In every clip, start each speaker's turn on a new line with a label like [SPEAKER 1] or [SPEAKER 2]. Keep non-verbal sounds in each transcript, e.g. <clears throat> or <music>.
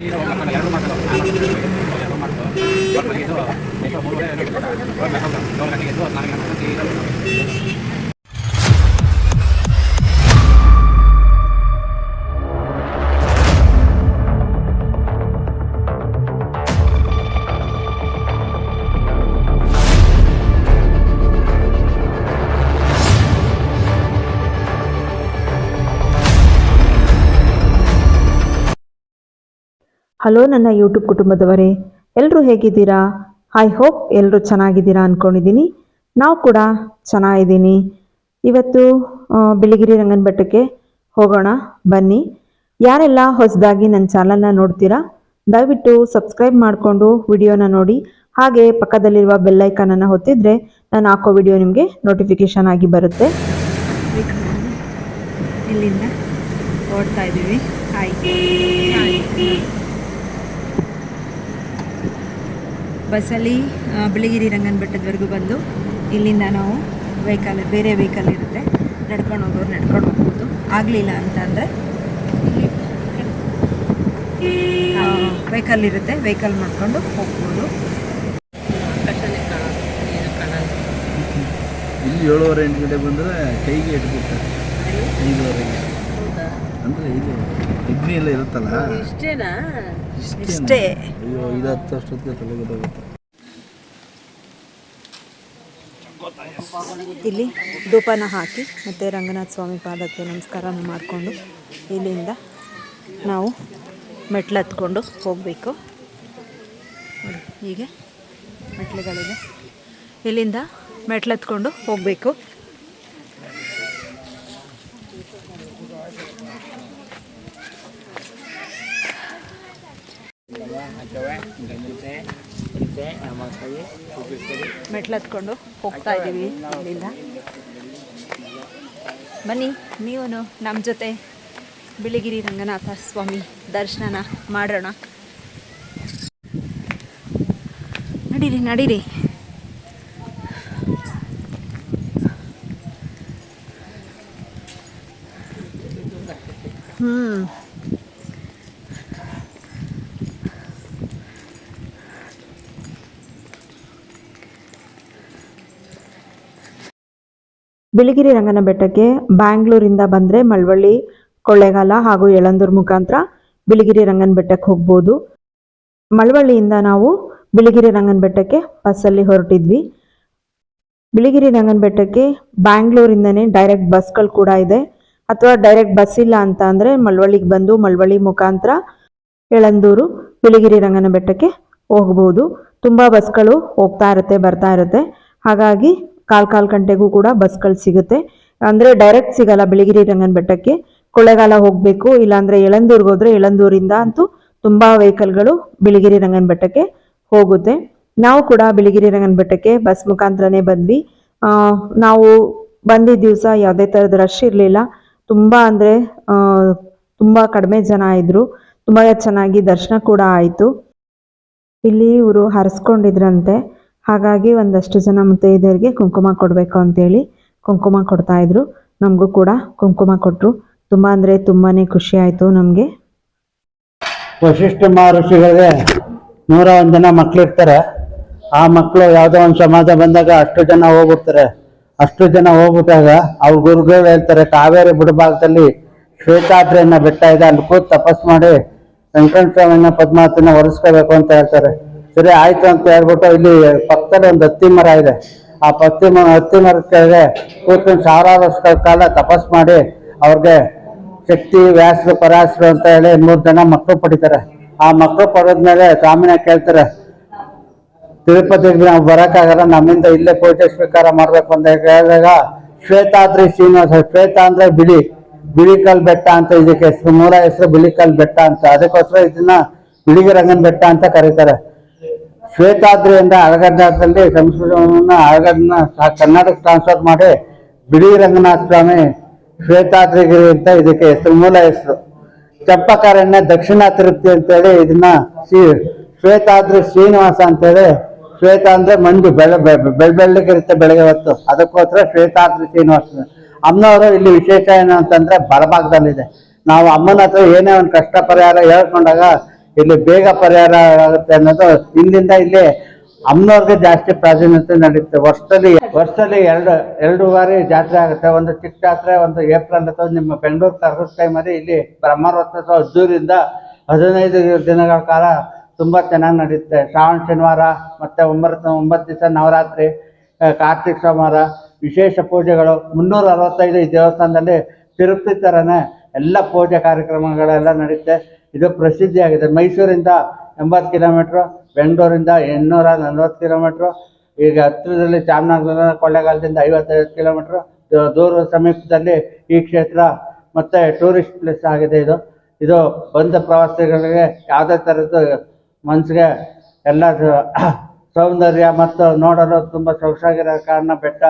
[SPEAKER 1] ಇದು ಹಲೋ ನನ್ನ ಯೂಟ್ಯೂಬ್ ಕುಟುಂಬದವರೇ ಎಲ್ಲರೂ ಹೇಗಿದ್ದೀರಾ? ಐ ಹೋಪ್ ಎಲ್ಲರೂ ಚೆನ್ನಾಗಿದ್ದೀರಾ ಅಂದ್ಕೊಂಡಿದ್ದೀನಿ ನಾವು ಕೂಡ ಚೆನ್ನಾಗಿದ್ದೀನಿ. ಇವತ್ತು ಬಿಳಿಗಿರಿ ರಂಗನ ಬೆಟ್ಟಕ್ಕೆ ಹೋಗೋಣ, ಬನ್ನಿ. ಯಾರೆಲ್ಲ ಹೊಸದಾಗಿ ನನ್ನ ಚಾನಲ್ನ ನೋಡ್ತೀರಾ, ದಯವಿಟ್ಟು ಸಬ್ಸ್ಕ್ರೈಬ್ ಮಾಡಿಕೊಂಡು ವಿಡಿಯೋನ ನೋಡಿ. ಹಾಗೆ ಪಕ್ಕದಲ್ಲಿರುವ ಬೆಲ್ಲೈಕನನ್ನು ಹೊತ್ತಿದ್ರೆ ನಾನು ಹಾಕೋ ವಿಡಿಯೋ ನಿಮಗೆ ನೋಟಿಫಿಕೇಶನ್ ಆಗಿ ಬರುತ್ತೆ. ಇಲ್ಲಿಂದ ಓಡ್ತಾ ಇದ್ದೀವಿ. ಬಸ್ಸಲ್ಲಿ ಬಿಳಿಗಿರಿ ರಂಗನ ಬೆಟ್ಟದವರೆಗೂ ಬಂದು ಇಲ್ಲಿಂದ ನಾವು ವೆಹಿಕಲ್ ಬೇರೆ ವೆಹಿಕಲ್ ಇರುತ್ತೆ. ನಡ್ಕೊಂಡು ಹೋಗೋರು ನಡ್ಕೊಂಡು ಹೋಗ್ಬೋದು. ಆಗಲಿಲ್ಲ ಅಂತಂದರೆ ವೆಹಿಕಲ್ ಇರುತ್ತೆ. ವೆಹಿಕಲ್ ಮಾಡಿಕೊಂಡು ಹೋಗ್ಬೋದು.
[SPEAKER 2] ಇಲ್ಲಿ ಏಳುವರೆ ಎಂಟು ಗಂಟೆ ಬಂದರೆ ಕೈಗೆ ಇಟ್ಬಿಡ್ತಾರೆ ಐದುವರೆಗೆ ಅಂದರೆ ಇದು ಅಗ್ನಿ ಎಲ್ಲ ಇರುತ್ತಲ್ಲ?
[SPEAKER 3] ಇಷ್ಟೇನಾ?
[SPEAKER 1] ಇಷ್ಟೇ.
[SPEAKER 2] ಅಯ್ಯೋ ಇದು ಹತ್ತು ಅಷ್ಟೊತ್ತಿಗೆ ತಲೆಗೊತ್ತಾಗುತ್ತೆ
[SPEAKER 1] ಇಲ್ಲಿ ಧೂಪನ ಹಾಕಿ ಮತ್ತು ರಂಗನಾಥ ಸ್ವಾಮಿ ಪಾದಕ್ಕೆ ನಮಸ್ಕಾರನ ಮಾಡಿಕೊಂಡು ಇಲ್ಲಿಂದ ನಾವು ಮೆಟ್ಲು ಹತ್ಕೊಂಡು ಹೋಗಬೇಕು. ನೋಡಿ ಹೀಗೆ ಮೆಟ್ಲುಗಳಿದೆ. ಇಲ್ಲಿಂದ ಮೆಟ್ಲು ಹತ್ಕೊಂಡು ಹೋಗಬೇಕು. ಮೆಟ್ಲು ಹತ್ಕೊಂಡು ಹೋಗ್ತಾ ಇದ್ದೀವಿ ಇಲ್ಲಿಂದ. ಬನ್ನಿ ನೀವು ನಮ್ಮ ಜೊತೆ ಬಿಳಿಗಿರಿ ರಂಗನಾಥ ಸ್ವಾಮಿ ದರ್ಶನ ಮಾಡೋಣ. ನಡೀರಿ ನಡೀರಿ. ಬಿಳಿಗಿರಿ ರಂಗನ ಬೆಟ್ಟಕ್ಕೆ ಬ್ಯಾಂಗ್ಳೂರಿಂದ ಬಂದರೆ ಮಳವಳ್ಳಿ, ಕೊಳ್ಳೇಗಾಲ ಹಾಗೂ ಯಳಂದೂರು ಮುಖಾಂತರ ಬಿಳಿಗಿರಿ ರಂಗನ ಬೆಟ್ಟಕ್ಕೆ ಹೋಗ್ಬೋದು. ಮಳವಳ್ಳಿಯಿಂದ ನಾವು ಬಿಳಿಗಿರಿ ರಂಗನ ಬೆಟ್ಟಕ್ಕೆ ಬಸ್ಸಲ್ಲಿ ಹೊರಟಿದ್ವಿ. ಬಿಳಿಗಿರಿ ರಂಗನ ಬೆಟ್ಟಕ್ಕೆ ಬ್ಯಾಂಗ್ಳೂರಿಂದನೇ ಡೈರೆಕ್ಟ್ ಬಸ್ಗಳು ಕೂಡ ಇದೆ. ಅಥವಾ ಡೈರೆಕ್ಟ್ ಬಸ್ ಇಲ್ಲ ಅಂತ ಅಂದರೆ ಮಳವಳ್ಳಿಗೆ ಬಂದು ಮಳವಳ್ಳಿ ಮುಖಾಂತರ ಯಳಂದೂರು ಬಿಳಿಗಿರಿ ರಂಗನ ಬೆಟ್ಟಕ್ಕೆ ಹೋಗ್ಬೋದು. ತುಂಬ ಬಸ್ಗಳು ಹೋಗ್ತಾ ಇರುತ್ತೆ, ಬರ್ತಾ ಇರುತ್ತೆ. ಹಾಗಾಗಿ ಕಾಲ್ ಕಾಲ್ ಗಂಟೆಗೂ ಕೂಡ ಬಸ್ಗಳು ಸಿಗುತ್ತೆ. ಅಂದರೆ ಡೈರೆಕ್ಟ್ ಸಿಗಲ್ಲ ಬಿಳಿಗಿರಿ ರಂಗನ ಬೆಟ್ಟಕ್ಕೆ. ಕೊಳ್ಳೇಗಾಲ ಹೋಗಬೇಕು, ಇಲ್ಲಾಂದರೆ ಯಳಂದೂರ್ಗೆ ಹೋದರೆ ಯಳಂದೂರಿಂದ ಅಂತೂ ತುಂಬ ವೆಹಿಕಲ್ಗಳು ಬಿಳಿಗಿರಿ ರಂಗನ ಬೆಟ್ಟಕ್ಕೆ ಹೋಗುತ್ತೆ. ನಾವು ಕೂಡ ಬಿಳಿಗಿರಿ ರಂಗನ ಬೆಟ್ಟಕ್ಕೆ ಬಸ್ ಮುಖಾಂತರನೇ ಬಂದ್ವಿ. ನಾವು ಬಂದಿದ್ದ ದಿವಸ ಯಾವುದೇ ಥರದ ರಶ್ ಇರಲಿಲ್ಲ. ತುಂಬ ಅಂದರೆ ತುಂಬ ಕಡಿಮೆ ಜನ ಇದ್ದರು ತುಂಬ ಚೆನ್ನಾಗಿ ದರ್ಶನ ಕೂಡ ಆಯಿತು. ಇಲ್ಲಿ ಇವರು ಹರಿಸ್ಕೊಂಡಿದ್ರಂತೆ. ಹಾಗಾಗಿ ಒಂದಷ್ಟು ಜನ ಮುತ್ತೈದೆಯರಿಗೆ ಕುಂಕುಮ ಕೊಡಬೇಕು ಅಂತೇಳಿ ಕುಂಕುಮ ಕೊಡ್ತಾ ಇದ್ರು. ನಮಗೂ ಕೂಡ ಕುಂಕುಮ ಕೊಟ್ಟರು ತುಂಬ ಅಂದರೆ ತುಂಬಾ ಖುಷಿ ಆಯಿತು ನಮಗೆ.
[SPEAKER 4] ವಶಿಷ್ಠ ಮಹರ್ಷಿಗಳಿಗೆ ನೂರ ಒಂದು ಜನ ಮಕ್ಕಳಿರ್ತಾರೆ ಆ ಮಕ್ಕಳು ಯಾವುದೋ ಒಂದು ಸಮಾಜ ಬಂದಾಗ ಅಷ್ಟು ಜನ ಹೋಗ್ಬಿಡ್ತಾರೆ. ಅಷ್ಟು ಜನ ಹೋಗ್ಬಿಟ್ಟಾಗ ಅವ್ರ ಗುರುಗಳು ಹೇಳ್ತಾರೆ, ಕಾವೇರಿ ಬುಡಭಾಗದಲ್ಲಿ ಶ್ವೇತಾದ್ರಿಯನ್ನ ಬೆಟ್ಟ ಇದೆ. ಅಲ್ಲಿ ಕೂತ್ ತಪಸ್ ಮಾಡಿ ವೆಂಕಟ ಸ್ವಾಮಿನ ಪದ್ಮಾವತಿನ ಒರೆಸ್ಕೋಬೇಕು ಅಂತ ಹೇಳ್ತಾರೆ. ಸರಿ, ಆಯ್ತು ಅಂತ ಹೇಳ್ಬಿಟ್ಟು ಇಲ್ಲಿ ಪಕ್ಕದಲ್ಲಿ ಒಂದು ಹತ್ತಿ ಮರ ಇದೆ. ಆ ಪತ್ತಿ ಮ, ಹತ್ತಿ ಮರದ ಕೂತ್ಕೊಂಡು ಸಾವಿರಾರು ವರ್ಷಗಳ ಕಾಲ ತಪಸ್ ಮಾಡಿ ಅವ್ರಿಗೆ ಶಕ್ತಿ, ವ್ಯಾಸರು ಪರಾಸರು ಅಂತ ಹೇಳಿ ಮೂರು ಜನ ಮಕ್ಕಳು ಪಡಿತಾರೆ. ಆ ಮಕ್ಕಳು ಪಡೆದ್ಮೇಲೆ ಸ್ವಾಮಿನ ಕೇಳ್ತಾರೆ, ತಿರುಪತಿಗೆ ನಾವು ಬರೋಕ್ಕಾಗಲ್ಲ, ನಮ್ಮಿಂದ ಇಲ್ಲೇ ಪೂಜೆ ಸ್ವೀಕಾರ ಮಾಡಬೇಕು ಅಂತ ಹೇಳಿದಾಗ, ಶ್ವೇತಾದ್ರಿ ಶ್ರೀನಿವಾಸ, ಶ್ವೇತ ಅಂದರೆ ಬಿಳಿ ಬಿಳಿಕಲ್ ಬೆಟ್ಟ ಅಂತ ಇದಕ್ಕೆ ಹೆಸರು ಮೂಲ ಹೆಸರು ಬಿಳಿಕಲ್ ಬೆಟ್ಟ ಅಂತ. ಅದಕ್ಕೋಸ್ಕರ ಇದನ್ನ ಬಿಳಿಗಿರಂಗನ್ ಬೆಟ್ಟ ಅಂತ ಕರೀತಾರೆ. ಶ್ವೇತಾದ್ರಿ ಅಂತ ಅಳಗಡ್ಡದಲ್ಲಿ ಸಂಸ್ಕೃತವನ್ನ ಅಳಗಡ್ನ ಕನ್ನಡಕ್ಕೆ ಟ್ರಾನ್ಸ್ಫರ್ ಮಾಡಿ ಬಿಳಿ ರಂಗನಾಥ ಸ್ವಾಮಿ ಶ್ವೇತಾದ್ರಿಗಿರಿ ಅಂತ ಇದಕ್ಕೆ ಹೆಸರು, ಮೂಲ ಹೆಸರು. ಚಂಪಕಾರಣ್ಯ ದಕ್ಷಿಣ ತಿರುಪ್ತಿ ಅಂತೇಳಿ ಇದನ್ನ ಶ್ರೀ ಶ್ವೇತಾದ್ರಿ ಶ್ರೀನಿವಾಸ ಅಂತೇಳಿ ಶ್ವೇತ ಅಂದ್ರೆ ಮಂಜು ಬೆಳ ಬೆಳ್ ಬೆಳ್ಳಗೆ ಇರುತ್ತೆ ಬೆಳಗ್ಗೆ ಹೊತ್ತು. ಅದಕ್ಕೋಸ್ಕರ ಶ್ವೇತಾದ್ರಿ ಶ್ರೀನಿವಾಸ ಅಮ್ಮನವರು ಇಲ್ಲಿ ವಿಶೇಷ ಏನು ಅಂತಂದ್ರೆ ಬಲಭಾಗದಲ್ಲಿದೆ ನಾವು ಅಮ್ಮನ ಹತ್ರ ಏನೇ ಒಂದು ಕಷ್ಟ ಪರಿಹಾರ ಹೇಳ್ಕೊಂಡಾಗ ಇಲ್ಲಿ ಬೇಗ ಪರಿಹಾರ ಆಗುತ್ತೆ ಅನ್ನೋದು ಇಲ್ಲಿಂದ ಇಲ್ಲಿ ಅಮ್ಮನವ್ರಿಗೆ ಜಾಸ್ತಿ ಪ್ರಾಧಾನ್ಯತೆ ನಡೆಯುತ್ತೆ ವರ್ಷದಲ್ಲಿ ವರ್ಷದಲ್ಲಿ ಎರಡು ಎರಡು ಬಾರಿ ಜಾತ್ರೆ ಆಗುತ್ತೆ. ಒಂದು ಚಿಕ್ಕ ಜಾತ್ರೆ, ಒಂದು ಏಪ್ರಿಲ್ ಅಥವಾ ನಿಮ್ಮ ಬೆಂಗಳೂರು ಕರ್ಗದ ಟೈಮಲ್ಲಿ ಇಲ್ಲಿ ಬ್ರಹ್ಮರಥೋತ್ಸವ ಅದ್ದೂರಿಂದ ಹದಿನೈದು ದಿನಗಳ ಕಾಲ ತುಂಬಾ ಚೆನ್ನಾಗಿ ನಡೆಯುತ್ತೆ ಶ್ರಾವಣ, ಶನಿವಾರ, ಮತ್ತೆ ಒಂಬತ್ತು ಒಂಬತ್ತು ದಿವಸ ನವರಾತ್ರಿ ಕಾರ್ತಿಕ, ಸೋಮವಾರ, ವಿಶೇಷ ಪೂಜೆಗಳು. ಮುನ್ನೂರ ಅರವತ್ತೈದು ಈ ದೇವಸ್ಥಾನದಲ್ಲಿ ತಿರುಪತಿ ಥರನೇ ಎಲ್ಲ ಪೂಜೆ ಕಾರ್ಯಕ್ರಮಗಳೆಲ್ಲ ನಡೆಯುತ್ತೆ ಇದು ಪ್ರಸಿದ್ಧಿಯಾಗಿದೆ ಮೈಸೂರಿಂದ ಎಂಬತ್ತು ಕಿಲೋಮೀಟ್ರು, ಬೆಂಗಳೂರಿಂದ ಎಂಟುನೂರ ನಲ್ವತ್ತು ಕಿಲೋಮೀಟ್ರು, ಈಗ ಹತ್ತಿರದಲ್ಲಿ ಚಾಮರಾಜನಗರ ಕೊಳ್ಳೇಗಾಲದಿಂದ ಐವತ್ತೈದು ಕಿಲೋಮೀಟ್ರು ದೂರ ಸಮೀಪದಲ್ಲಿ ಈ ಕ್ಷೇತ್ರ ಮತ್ತು ಟೂರಿಸ್ಟ್ ಪ್ಲೇಸ್ ಆಗಿದೆ ಇದು. ಇದು ಬಂದ ಪ್ರವಾಸಿಗಳಿಗೆ ಯಾವುದೇ ಥರದ್ದು ಮನಸ್ಸಿಗೆ ಎಲ್ಲ <clears throat> ಸೌಂದರ್ಯ ಮತ್ತು ನೋಡಲು ತುಂಬ ಸೊಗಸಾಗಿರೋ ಕಾರಣ ಬೆಟ್ಟ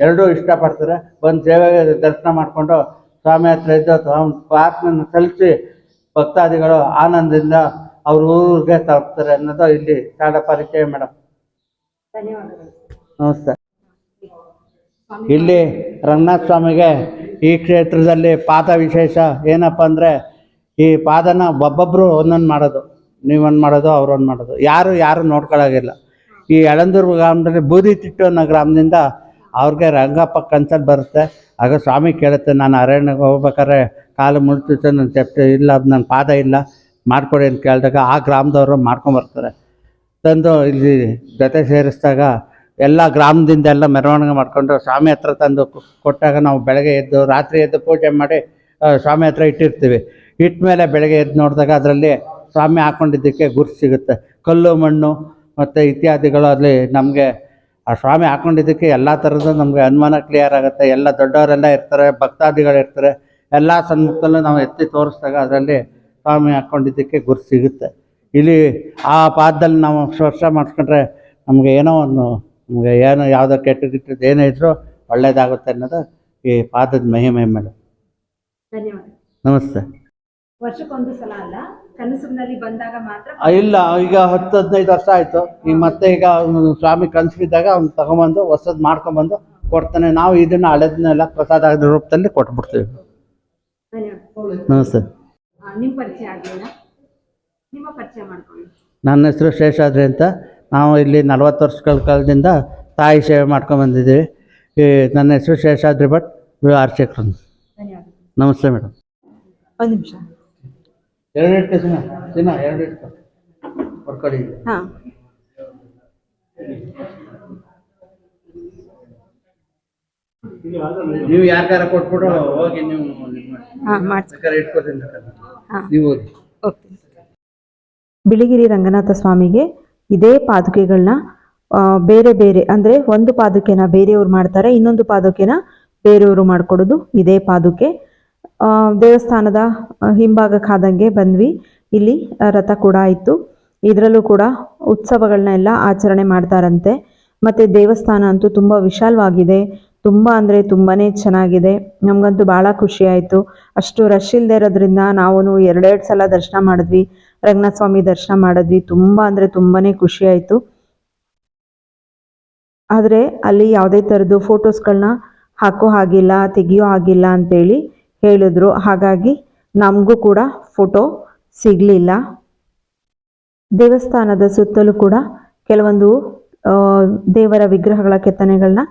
[SPEAKER 4] ಎರಡೂ ಇಷ್ಟಪಡ್ತಾರೆ. ಬಂದು ಸೇವೆಗೆ ದರ್ಶನ ಮಾಡಿಕೊಂಡು ಸ್ವಾಮಿ ಹತ್ರ ಇದ್ದು ಪ್ರಾರ್ಥನೆ ಸಲ್ಲಿಸಿ ಭಕ್ತಾದಿಗಳು ಆನಂದದಿಂದ ಅವ್ರ ಊರಿಗೆ ತಲುಪ್ತಾರೆ ಅನ್ನೋದು ಇಲ್ಲಿ ತಾಡ ಪರಿಚಯ ಮೇಡಮ್. ನಮಸ್ತೆ. ಇಲ್ಲಿ ರಂಗನಾಥ ಸ್ವಾಮಿಗೆ ಈ ಕ್ಷೇತ್ರದಲ್ಲಿ ಪಾದ ವಿಶೇಷ ಏನಪ್ಪ ಅಂದರೆ ಈ ಪಾದನ ಒಬ್ಬೊಬ್ರು ಒಂದೊಂದು ಮಾಡೋದು ನೀವೊಂದು ಮಾಡೋದು ಅವ್ರೊಂದು ಮಾಡೋದು. ಯಾರು ಯಾರು ನೋಡ್ಕೊಳ್ಳೋಗಿಲ್ಲ ಈ ಯಳಂದೂರು ಗ್ರಾಮದಲ್ಲಿ ಬೂದಿ ತಿಟ್ಟು ಅನ್ನೋ ಗ್ರಾಮದಿಂದ ಅವ್ರಿಗೆ ರಂಗಪ್ಪ ಕನ್ಸಲ್ಲಿ ಬರುತ್ತೆ. ಆಗ ಸ್ವಾಮಿ ಕೇಳುತ್ತೆ, ನಾನು ಅರಣ್ಯಕ್ಕೆ ಹೋಗ್ಬೇಕಾದ್ರೆ ಕಾಲು ಮುಳ್ತಿತ್ತು ನನ್ನ ಚಪ್ಪೆ ಇಲ್ಲ ನನ್ನ ಪಾದ ಇಲ್ಲ ಮಾಡ್ಕೊಡಿ ಅಂತ ಕೇಳಿದಾಗ ಆ ಗ್ರಾಮದವರು ಮಾಡ್ಕೊಂಬರ್ತಾರೆ ತಂದು ಇಲ್ಲಿ ಜೊತೆ ಸೇರಿಸಿದಾಗ ಎಲ್ಲ ಗ್ರಾಮದಿಂದ ಎಲ್ಲ ಮೆರವಣಿಗೆ ಮಾಡಿಕೊಂಡು ಸ್ವಾಮಿ ಹತ್ರ ತಂದು ಕೊಟ್ಟಾಗ ನಾವು ಬೆಳಗ್ಗೆ ಎದ್ದು, ರಾತ್ರಿ ಎದ್ದು ಪೂಜೆ ಮಾಡಿ ಸ್ವಾಮಿ ಹತ್ರ ಇಟ್ಟಿರ್ತೀವಿ. ಇಟ್ಟ ಮೇಲೆ ಬೆಳಗ್ಗೆ ಎದ್ದು ನೋಡಿದಾಗ ಅದರಲ್ಲಿ ಸ್ವಾಮಿ ಹಾಕ್ಕೊಂಡಿದ್ದಕ್ಕೆ ಗುರ್ತು ಸಿಗುತ್ತೆ. ಕಲ್ಲು ಮಣ್ಣು ಮತ್ತು ಇತ್ಯಾದಿಗಳು ಅಲ್ಲಿ ನಮಗೆ ಆ ಸ್ವಾಮಿ ಹಾಕೊಂಡಿದ್ದಕ್ಕೆ ಎಲ್ಲ ಥರದ ನಮಗೆ ಅನುಮಾನ ಕ್ಲಿಯರ್ ಆಗುತ್ತೆ. ಎಲ್ಲ ದೊಡ್ಡವರೆಲ್ಲ ಇರ್ತಾರೆ ಭಕ್ತಾದಿಗಳು ಇರ್ತಾರೆ. ಎಲ್ಲ ಸನ್ಮುಖದಲ್ಲೂ ನಾವು ಎತ್ತಿ ತೋರಿಸಿದಾಗ ಅದರಲ್ಲಿ ಸ್ವಾಮಿ ಹಾಕೊಂಡಿದ್ದಕ್ಕೆ ಗುರು ಸಿಗುತ್ತೆ. ಇಲ್ಲಿ ಆ ಪಾದದಲ್ಲಿ ನಾವು ಸ್ಪರ್ಶ ಮಾಡಿಸ್ಕೊಂಡ್ರೆ ನಮಗೆ ಏನೋ ಒಂದು ನಮಗೆ ಏನೋ ಯಾವುದೋ ಕೆಟ್ಟ ಗಿಟ್ಟದ್ದು ಏನೇ ಇದ್ರೂ ಒಳ್ಳೇದಾಗುತ್ತೆ ಅನ್ನೋದು ಈ ಪಾದದ ಮಹಿಮೆ ಮೇಡಮ್.
[SPEAKER 3] ಧನ್ಯವಾದ.
[SPEAKER 4] ನಮಸ್ತೆ.
[SPEAKER 3] ವರ್ಷಕ್ಕೊಂದು ಸಲ ಅಲ್ಲ ಬಂದಾಗ ಮಾತ್ರ
[SPEAKER 4] ಇಲ್ಲ ಈಗ ಹತ್ತು ಹದಿನೈದು ವರ್ಷ ಆಯಿತು. ಈಗ ಮತ್ತೆ ಈಗ ಸ್ವಾಮಿ ಕನ್ಸು ಬಿದ್ದಾಗ ಅವ್ನು ತಗೊಂಬಂದು ಹೊಸದ್ ಮಾಡ್ಕೊಂಬಂದು ಕೊಡ್ತಾನೆ. ನಾವು ಇದನ್ನ ಹಳೆದನ್ನೆಲ್ಲ ಪ್ರಸಾದ ರೂಪದಲ್ಲಿ ಕೊಟ್ಬಿಡ್ತೀವಿ. ನಮಸ್ತೆ.
[SPEAKER 3] ನಿಮ್ಮ ನಿಮ್ ಪರಿಚಯ ಆಗಲಿಲ್ಲ ನಿಮ್ಮ ಪರಿಚಯ ಮಾಡ್ಕೊಳ್ಳಿ.
[SPEAKER 4] ನನ್ನ ಹೆಸರು ಶೇಷಾದ್ರಿ ಅಂತ. ನಾವು ಇಲ್ಲಿ ನಲವತ್ತು ವರ್ಷಗಳ ಕಾಲದಿಂದ ತಾಯಿ ಸೇವೆ ಮಾಡ್ಕೊಂಡ್ಬಂದಿದ್ದೀವಿ ಈ ನನ್ನ ಹೆಸರು ಶೇಷಾದ್ರಿ ಭಟ್ ಅರ್ಚಕರು ನಮಸ್ತೆ ಮೇಡಮ್.
[SPEAKER 1] ಒಂದು ನಿಮಿಷ.
[SPEAKER 4] ಎರಡು ಇಟ್ಟು ದಿನ ದಿನ ಎರಡು ಇಟ್ಟು. ಹೊರ್ಕಡಿ
[SPEAKER 1] ಹಾಂ.
[SPEAKER 4] ನೀವು ಯಾರ್ಗಾರ ಕೊಟ್ಬಿಟ್ಟು ಹೋಗಿ ನೀವು.
[SPEAKER 1] ಹಾಂ ಮಾಡ್ತೀನಿ
[SPEAKER 4] ಬೇಕಾದ್ರೆ ಇಟ್ಕೊತೀನಿ ಬೇಕಾದ್ರೆ.
[SPEAKER 1] ಹಾಂ.
[SPEAKER 4] ನೀವು ಹೋಗಿ.
[SPEAKER 1] ಹೋಗ್ತೀನಿ ಬಿಳಿಗಿರಿ ರಂಗನಾಥ ಸ್ವಾಮಿಗೆ ಇದೇ ಪಾದುಕೆಗಳನ್ನ ಬೇರೆ ಬೇರೆ ಅಂದ್ರೆ ಒಂದು ಪಾದುಕೆನ ಬೇರೆಯವ್ರು ಮಾಡ್ತಾರೆ ಇನ್ನೊಂದು ಪಾದುಕೆನ ಬೇರೆಯವರು ಮಾಡ್ಕೊಡೋದು ಇದೇ ಪಾದುಕೆ. ದೇವಸ್ಥಾನದ ಹಿಂಭಾಗಕ್ಕೆ ಆದಂಗೆ ಬಂದ್ವಿ. ಇಲ್ಲಿ ರಥ ಕೂಡ ಇತ್ತು ಇದರಲ್ಲೂ ಕೂಡ ಉತ್ಸವಗಳನ್ನ ಎಲ್ಲ ಆಚರಣೆ ಮಾಡ್ತಾರಂತೆ. ಮತ್ತು ದೇವಸ್ಥಾನ ಅಂತೂ ತುಂಬ ವಿಶಾಲವಾಗಿದೆ. ತುಂಬ ಅಂದರೆ ತುಂಬಾ ಚೆನ್ನಾಗಿದೆ. ನಮಗಂತೂ ಭಾಳ ಖುಷಿ ಆಯಿತು. ಅಷ್ಟು ರಶ್ ಇಲ್ಲದೆ ಇರೋದ್ರಿಂದ ನಾವು ಎರಡೆರಡು ಸಲ ದರ್ಶನ ಮಾಡಿದ್ವಿ. ರಂಗನಾಥ ಸ್ವಾಮಿ ದರ್ಶನ ಮಾಡಿದ್ವಿ. ತುಂಬ ಅಂದರೆ ತುಂಬಾ ಖುಷಿ ಆಯಿತು. ಆದರೆ ಅಲ್ಲಿ ಯಾವುದೇ ಥರದ್ದು ಫೋಟೋಸ್ಗಳನ್ನ ಹಾಕೋ ಹಾಗಿಲ್ಲ, ತೆಗಿಯೋ ಹಾಗಿಲ್ಲ ಅಂತೇಳಿ ಹೇಳಿದ್ರು. ಹಾಗಾಗಿ ನಮಗೂ ಕೂಡ ಫೋಟೋ ಸಿಗಲಿಲ್ಲ. ದೇವಸ್ಥಾನದ ಸುತ್ತಲೂ ಕೂಡ ಕೆಲವೊಂದು ದೇವರ ವಿಗ್ರಹಗಳ ಕೆತ್ತನೆಗಳನ್ನ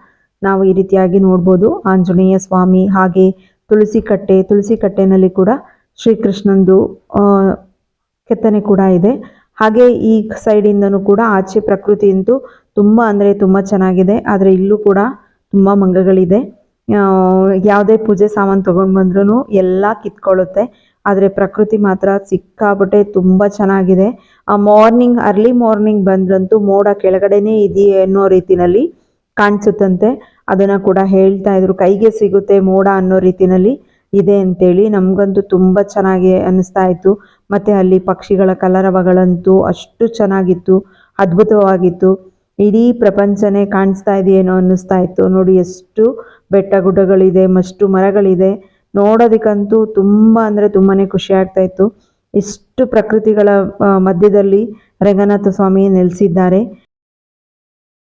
[SPEAKER 1] ನಾವು ಈ ರೀತಿಯಾಗಿ ನೋಡ್ಬೋದು. ಆಂಜನೇಯ ಸ್ವಾಮಿ ಹಾಗೆ ತುಳಸಿ ಕಟ್ಟೆ ತುಳಸಿ ಕಟ್ಟೆನಲ್ಲಿ ಕೂಡ ಶ್ರೀಕೃಷ್ಣಂದು ಕೆತ್ತನೆ ಕೂಡ ಇದೆ. ಹಾಗೆ ಈ ಸೈಡಿಂದನೂ ಕೂಡ ಆಚೆ ಪ್ರಕೃತಿಯಂತೂ ತುಂಬ ಅಂದರೆ ತುಂಬ ಚೆನ್ನಾಗಿದೆ. ಆದರೆ ಇಲ್ಲೂ ಕೂಡ ತುಂಬ ಮಂಗಗಳಿದೆ. ಯಾವುದೇ ಪೂಜೆ ಸಾಮಾನು ತೊಗೊಂಡು ಬಂದ್ರೂ ಎಲ್ಲ ಕಿತ್ಕೊಳ್ಳುತ್ತೆ. ಆದರೆ ಪ್ರಕೃತಿ ಮಾತ್ರ ಸಿಕ್ಕಾಪಟ್ಟೆ ತುಂಬ ಚೆನ್ನಾಗಿದೆ. ಆ ಮಾರ್ನಿಂಗ್ ಅರ್ಲಿ ಮಾರ್ನಿಂಗ್ ಬಂದ್ರಂತೂ ಮೋಡ ಕೆಳಗಡೆನೇ ಇದೆಯೇ ಅನ್ನೋ ರೀತಿನಲ್ಲಿ ಕಾಣಿಸುತ್ತಂತೆ. ಅದನ್ನು ಕೂಡ ಹೇಳ್ತಾ ಇದ್ರು. ಕೈಗೆ ಸಿಗುತ್ತೆ ಮೋಡ ಅನ್ನೋ ರೀತಿನಲ್ಲಿ ಇದೆ ಅಂತೇಳಿ ನಮಗಂತೂ ತುಂಬ ಚೆನ್ನಾಗಿ ಅನ್ನಿಸ್ತಾ ಇತ್ತು. ಮತ್ತು ಅಲ್ಲಿ ಪಕ್ಷಿಗಳ ಕಲರವಗಳಂತೂ ಅಷ್ಟು ಚೆನ್ನಾಗಿತ್ತು, ಅದ್ಭುತವಾಗಿತ್ತು. ಇಡೀ ಪ್ರಪಂಚನೇ ಕಾಣಿಸ್ತಾ ಇದೆಯೇನೋ ಅನ್ನಿಸ್ತಾ ಇತ್ತು. ನೋಡಿ ಎಷ್ಟು ಬೆಟ್ಟ ಗುಡ್ಡಗಳಿದೆ ಮಷ್ಟು ಮರಗಳಿದೆ. ನೋಡೋದಕ್ಕಂತೂ ತುಂಬ ಅಂದರೆ ತುಂಬಾ ಖುಷಿ ಆಗ್ತಾ ಇತ್ತು. ಇಷ್ಟು ಪ್ರಕೃತಿಗಳ ಮಧ್ಯದಲ್ಲಿ ರಂಗನಾಥ ಸ್ವಾಮಿ ನೆಲೆಸಿದ್ದಾರೆ.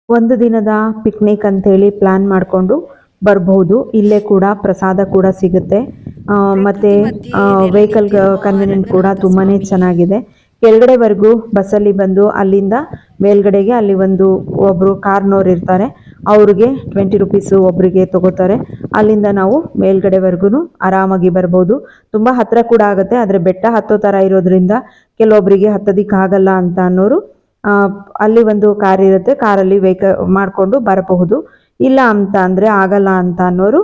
[SPEAKER 1] ಒಂದು ದಿನದ ಪಿಕ್ನಿಕ್ ಅಂತೇಳಿ ಪ್ಲಾನ್ ಮಾಡಿಕೊಂಡು ಬರ್ಬೋದು. ಇಲ್ಲೇ ಕೂಡ ಪ್ರಸಾದ ಕೂಡ ಸಿಗುತ್ತೆ. ಮತ್ತೆ ವೆಹಿಕಲ್ ಕನ್ವೀನಿಯೆಂಟ್ ಕೂಡ ತುಂಬಾ ಚೆನ್ನಾಗಿದೆ. ಕೆಳಗಡೆವರೆಗೂ ಬಸ್ಸಲ್ಲಿ ಬಂದು ಅಲ್ಲಿಂದ ಮೇಲ್ಗಡೆಗೆ ಅಲ್ಲಿ ಒಂದು ಒಬ್ಬರು ಕಾರ್ನವ್ರು ಇರ್ತಾರೆ. ಅವ್ರಿಗೆ ಟ್ವೆಂಟಿ ರುಪೀಸು ಒಬ್ಬರಿಗೆ ತಗೋತಾರೆ. ಅಲ್ಲಿಂದ ನಾವು ಮೇಲ್ಗಡೆವರೆಗೂ ಆರಾಮಾಗಿ ಬರ್ಬೋದು. ತುಂಬ ಹತ್ತಿರ ಕೂಡ ಆಗುತ್ತೆ, ಆದರೆ ಬೆಟ್ಟ ಹತ್ತೋ ಥರ ಇರೋದ್ರಿಂದ ಕೆಲವೊಬ್ಬರಿಗೆ ಹತ್ತೋದಿಕ್ಕೆ ಆಗಲ್ಲ ಅಂತ ಅನ್ನೋರು ಅಲ್ಲಿ ಒಂದು ಕಾರ್ ಇರುತ್ತೆ, ಕಾರಲ್ಲಿ ವೆಹಿಕ ಮಾಡಿಕೊಂಡು ಬರಬಹುದು. ಇಲ್ಲ ಅಂತ ಅಂದರೆ ಆಗಲ್ಲ ಅಂತ ಅನ್ನೋರು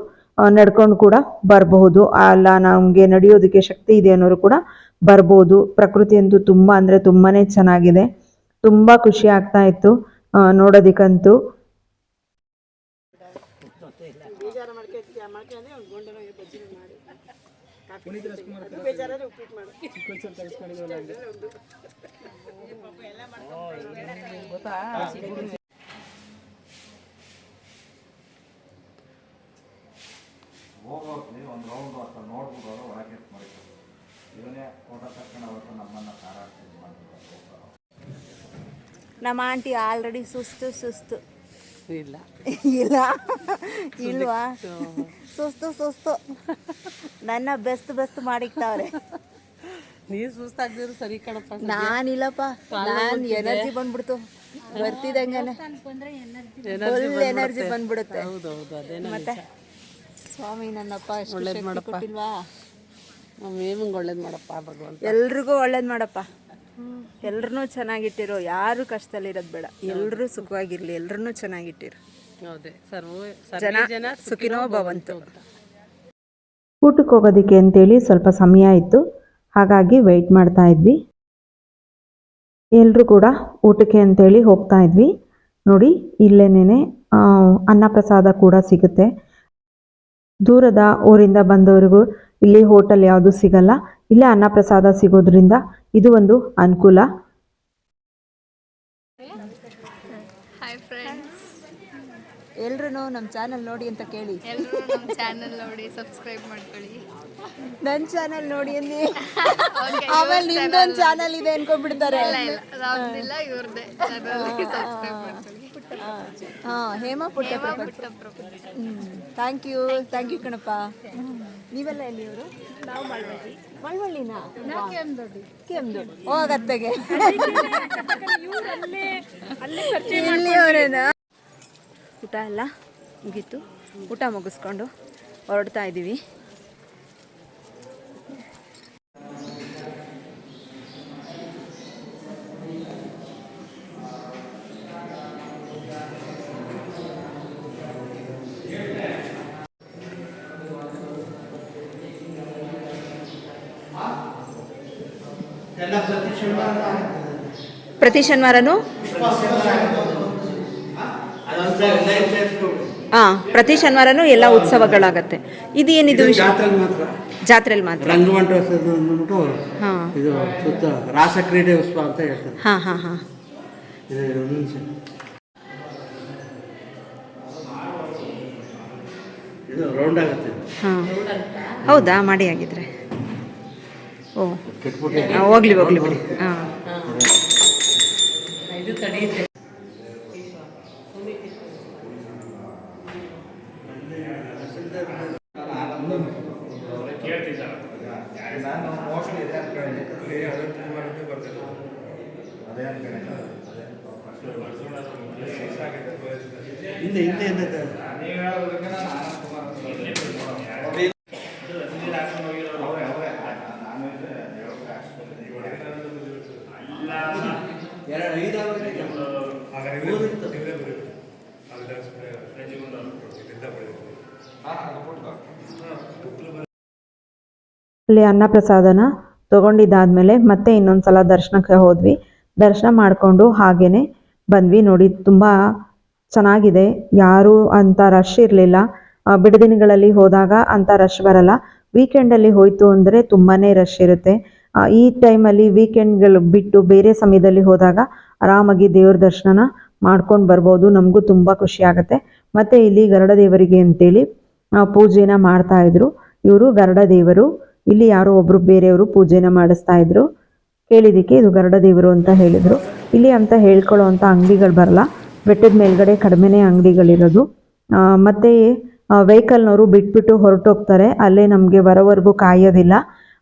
[SPEAKER 1] ನಡ್ಕೊಂಡು ಕೂಡ ಬರಬಹುದು. ಅಲ್ಲ, ನಮಗೆ ನಡೆಯೋದಕ್ಕೆ ಶಕ್ತಿ ಇದೆ ಅನ್ನೋರು ಕೂಡ ಬರ್ಬೋದು. ಪ್ರಕೃತಿ ಅಂತೂ ತುಂಬ, ಅಂದರೆ ತುಂಬಾ ಚೆನ್ನಾಗಿದೆ. ತುಂಬ ಖುಷಿ ಆಗ್ತಾ ಇತ್ತು ನೋಡೋದಕ್ಕಂತೂ. <laughs>
[SPEAKER 5] ನಮ್ಮ ಆಂಟಿ ಆಲ್ರೆಡಿ ಸುಸ್ತು ಸುಸ್ತು.
[SPEAKER 6] ಇಲ್ಲ.
[SPEAKER 5] ಇಲ್ಲ. ಇಲ್ವಾ? ಸುಸ್ತು ಸುಸ್ತು. ನನ್ನ ಬೆಸ್ಟ್ ಬೆಸ್ಟ್ ಮಾಡಿಕ್ತಾವ್ರೆ.
[SPEAKER 6] ನೀರು ಸುಸ್ತಾಗ್ದಿದ್ರು ಸರಿ ಕಣಪ್ಪ
[SPEAKER 5] ನಾನಿಲ್ಲಪ್ಪ. ನಾನು ಎನರ್ಜಿ ಬಂದ್ಬಿಡ್ತು. ಬರ್ತಿದಂಗನೆ ಫುಲ್ ಎನರ್ಜಿ ಬಂದ್ಬಿಡುತ್ತೆ.
[SPEAKER 6] ಹೌದು ಹೌದು ಅದೇನೋ
[SPEAKER 5] ಮತ್ತೆ ಸ್ವಾಮಿ ನನ್ನಪ್ಪ ಎಷ್ಟು
[SPEAKER 6] ಒಳ್ಳೇದ್ ಮಾಡಪ್ಪ. ಒಳ್ಳೇದು ಮಾಡಪ್ಪ ಭಗವಂತ
[SPEAKER 5] ಎಲ್ರಿಗೂ ಒಳ್ಳೇದು ಮಾಡಪ್ಪ. ಎಲ್ರು ಚೆನ್ನಾಗಿಟ್ಟಿರು. ಯಾರು ಕಷ್ಟದಲ್ಲಿರೋದು ಬೇಡ. ಎಲ್ಲರೂ ಸುಖವಾಗಿರ್ಲಿ. ಎಲ್ರು ಚೆನ್ನಾಗಿಟ್ಟಿರು.
[SPEAKER 6] ಹೌದೇ. ಸರ್ವ
[SPEAKER 5] ಜನ ಸುಖಿನೋ ಭವಂತು
[SPEAKER 1] ಊಟಕ್ಕೆ ಹೋಗೋದಕ್ಕೆ ಅಂತೇಳಿ ಸ್ವಲ್ಪ ಸಮಯ ಇತ್ತು ಹಾಗಾಗಿ ವೆಯ್ಟ್ ಮಾಡ್ತಾ ಇದ್ವಿ. ಎಲ್ಲರೂ ಕೂಡ ಊಟಕ್ಕೆ ಅಂತೇಳಿ ಹೋಗ್ತಾ ಇದ್ವಿ. ನೋಡಿ ಇಲ್ಲೇನೇ ಅನ್ನಪ್ರಸಾದ ಕೂಡ ಸಿಗುತ್ತೆ. ದೂರದ ಊರಿಂದ ಬಂದವರಿಗೂ ಇಲ್ಲಿ ಹೋಟೆಲ್ ಯಾವುದು ಸಿಗಲ್ಲ. ಇಲ್ಲೇ ಅನ್ನಪ್ರಸಾದ ಸಿಗೋದ್ರಿಂದ ಇದು ಒಂದು ಅನುಕೂಲ.
[SPEAKER 5] ಎಲ್ರು ನಮ್ಮ ಚಾನಲ್ ನೋಡಿ ಅಂತ ಕೇಳಿ.
[SPEAKER 7] ಎಲ್ಲರೂ ನಮ್ಮ ಚಾನಲ್ ನೋಡಿ ಸಬ್ಸ್ಕ್ರೈಬ್ ಮಾಡ್ಕೊಳ್ಳಿ.
[SPEAKER 5] ನನ್ನ ಚಾನಲ್ ನೋಡಿ ಅಂದಿ ಆಮೇಲೆ ನಿಮ್ದೊಂದು ಚಾನಲ್ ಇದೆ ಅನ್ಕೊಂಡ್ಬಿಡ್ತಾರೆ.
[SPEAKER 7] ಇಲ್ಲ ಇಲ್ಲ ನಮ್ದಿಲ್ಲ ಇವ್ರದ್ದೇ ಚಾನಲ್ ಸಬ್ಸ್ಕ್ರೈಬ್ ಮಾಡ್ಕೊಳ್ಳಿ.
[SPEAKER 5] ಹಾ ಹೇಮ ಪುಟ್ಟ ಥ್ಯಾಂಕ್ ಯು ಥ್ಯಾಂಕ್ ಯು ಕಣಪ್ಪ. ನೀವೆಲ್ಲ ಎಲ್ಲಿಯವರು? ನಾವು ಮಳವಳ್ಳಿ. ಮಳವಳ್ಳಿನಾ? ಓ ಹೋಗತ್ತೆಗೆ ಇಲ್ಲಿಯವರೇನಾ ಊಟ ಎಲ್ಲ ಮುಗೀತು. ಊಟ ಮುಗಿಸ್ಕೊಂಡು ಹೊರಡ್ತಾ ಇದ್ದೀವಿ. ಪ್ರತಿ ಶನಿವಾರನೂ? ಹಾಂ ಪ್ರತಿ ಶನಿವಾರನೂ ಎಲ್ಲ ಉತ್ಸವಗಳಾಗತ್ತೆ. ಇದು ಏನಿದು ಜಾತ್ರೆ ಜಾತ್ರೆಯಲ್ಲಿ ಮಾತ್ರ?
[SPEAKER 4] ಅಂದ್ಬಿಟ್ಟು ಇದು ಸುತ್ತ ಉತ್ಸವ ಅಂತ ಹೇಳ್ತಾರೆ.
[SPEAKER 5] ಹಾಂ ಹಾಂ ಹಾಂ.
[SPEAKER 4] ಇದು ಒಂದು ಇದು ರೌಂಡ್ ಆಗುತ್ತೆ.
[SPEAKER 5] ಹಾಂ. ಹೌದಾ? ಮಾಡಿ ಆಗಿದ್ರೆ. ಓ. ಹೋಗ್ಲಿ ಹೋಗ್ಲಿ ಬಿಡಿ. ಹಾಂ.
[SPEAKER 4] ಹಿಂದೆ ಹಿಂದೆ ಹಿಂದೆ.
[SPEAKER 1] ಅಲ್ಲಿ ಅನ್ನಪ್ರಸಾದನ ತಗೊಂಡಿದ್ದಾದ್ಮೇಲೆ ಮತ್ತೆ ಇನ್ನೊಂದು ಸಲ ದರ್ಶನಕ್ಕೆ ಹೋದ್ವಿ. ದರ್ಶನ ಮಾಡಿಕೊಂಡು ಹಾಗೇನೆ ಬಂದ್ವಿ. ನೋಡಿ, ತುಂಬ ಚೆನ್ನಾಗಿದೆ. ಯಾರು ಅಂತ ರಶ್ ಇರಲಿಲ್ಲ. ಬಿಡದಿನಗಳಲ್ಲಿ ಹೋದಾಗ ಅಂತ ರಶ್ ಬರಲ್ಲ. ವೀಕೆಂಡಲ್ಲಿ ಹೋಯಿತು ಅಂದರೆ ತುಂಬಾ ರಶ್ ಇರುತ್ತೆ. ಈ ಟೈಮಲ್ಲಿ ವೀಕೆಂಡ್ಗಳು ಬಿಟ್ಟು ಬೇರೆ ಸಮಯದಲ್ಲಿ ಹೋದಾಗ ಆರಾಮಾಗಿ ದೇವ್ರ ದರ್ಶನನ ಮಾಡ್ಕೊಂಡು ಬರ್ಬೋದು. ನಮಗೂ ತುಂಬ ಖುಷಿ ಆಗುತ್ತೆ. ಮತ್ತು ಇಲ್ಲಿ ಗರುಡ ದೇವರಿಗೆ ಅಂತೇಳಿ ಪೂಜೆನ ಮಾಡ್ತಾ ಇದ್ರು. ಇವರು ಗರುಡ ದೇವರು ಇಲ್ಲಿ ಯಾರೋ ಒಬ್ರು ಬೇರೆಯವರು ಪೂಜೆನ ಮಾಡಿಸ್ತಾ ಇದ್ರು. ಕೇಳಿದ್ದಕ್ಕೆ ಇದು ಗರುಡ ದೇವರು ಅಂತ ಹೇಳಿದರು. ಇಲ್ಲಿ ಅಂತ ಹೇಳ್ಕೊಳ್ಳೋ ಅಂಥ ಅಂಗಡಿಗಳು ಬರಲ್ಲ. ಬೆಟ್ಟದ ಮೇಲ್ಗಡೆ ಕಡಿಮೆನೇ ಅಂಗಡಿಗಳಿರೋದು. ಮತ್ತೆ ವೆಹಿಕಲ್ನವರು ಬಿಟ್ಬಿಟ್ಟು ಹೊರಟೋಗ್ತಾರೆ. ಅಲ್ಲೇ ನಮಗೆ ಬರೋವರೆಗೂ ಕಾಯೋದಿಲ್ಲ.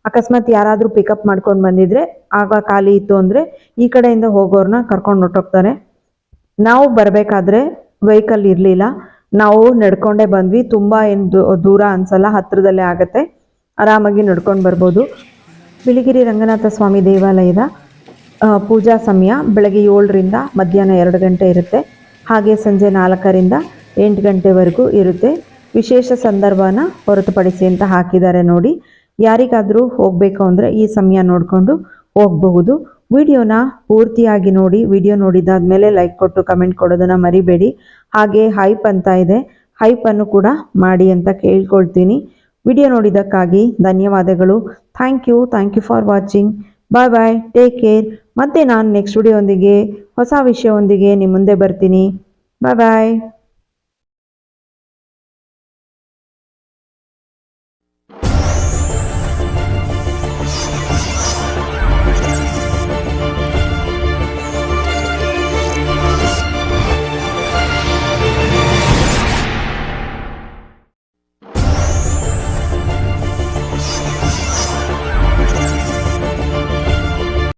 [SPEAKER 1] ಅಕಸ್ಮಾತ್ ಯಾರಾದರೂ ಪಿಕಪ್ ಮಾಡ್ಕೊಂಡು ಬಂದಿದ್ರೆ, ಆಗ ಖಾಲಿ ಇತ್ತು ಅಂದರೆ ಈ ಕಡೆಯಿಂದ ಹೋಗೋರನ್ನ ಕರ್ಕೊಂಡು ಹೊರ್ಟೋಗ್ತಾರೆ. ನಾವು ಬರಬೇಕಾದ್ರೆ ವೆಹಿಕಲ್ ಇರಲಿಲ್ಲ. ನಾವು ನಡ್ಕೊಂಡೇ ಬಂದ್ವಿ. ತುಂಬ ಏನು ದೂರ ಅನ್ಸಲ್ಲ. ಹತ್ತಿರದಲ್ಲೇ ಆಗುತ್ತೆ. ಆರಾಮಾಗಿ ನಡ್ಕೊಂಡು ಬರ್ಬೋದು. ಬಿಳಿಗಿರಿ ರಂಗನಾಥ ಸ್ವಾಮಿ ದೇವಾಲಯದ ಪೂಜಾ ಸಮಯ ಬೆಳಗ್ಗೆ ಏಳರಿಂದ ಮಧ್ಯಾಹ್ನ ಎರಡು ಗಂಟೆ ಇರುತ್ತೆ. ಹಾಗೆ ಸಂಜೆ ನಾಲ್ಕರಿಂದ ಎಂಟು ಗಂಟೆವರೆಗೂ ಇರುತ್ತೆ. ವಿಶೇಷ ಸಂದರ್ಭನ ಹೊರತುಪಡಿಸಿ ಅಂತ ಹಾಕಿದ್ದಾರೆ ನೋಡಿ. ಯಾರಿಗಾದರೂ ಹೋಗಬೇಕು ಅಂದರೆ ಈ ಸಮಯ ನೋಡಿಕೊಂಡು ಹೋಗಬಹುದು. ವಿಡಿಯೋನ ಪೂರ್ತಿಯಾಗಿ ನೋಡಿ, ವಿಡಿಯೋ ನೋಡಿದಾದ್ಮೇಲೆ ಲೈಕ್ ಕೊಟ್ಟು ಕಮೆಂಟ್ ಕೊಡೋದನ್ನು ಮರಿಬೇಡಿ. ಹಾಗೆ ಹೈಪ್ ಅಂತ ಇದೆ. ಹೈಪನ್ನು ಕೂಡ ಮಾಡಿ ಅಂತ ಕೇಳ್ಕೊಳ್ತೀನಿ. ವಿಡಿಯೋ ನೋಡಿದ್ದಕ್ಕಾಗಿ ಧನ್ಯವಾದಗಳು. Thank you thank you for watching bye bye take care ಮತ್ತೆ ನಾನು ನೆಕ್ಸ್ಟ್ ವಿಡಿಯೋಂದಿಗೆ ಹೊಸ ವಿಷಯವೊಂದಿಗೆ ನಿಮ್ಮ ಮುಂದೆ ಬರ್ತೀನಿ. ಬಾಯ್ ಬಾಯ್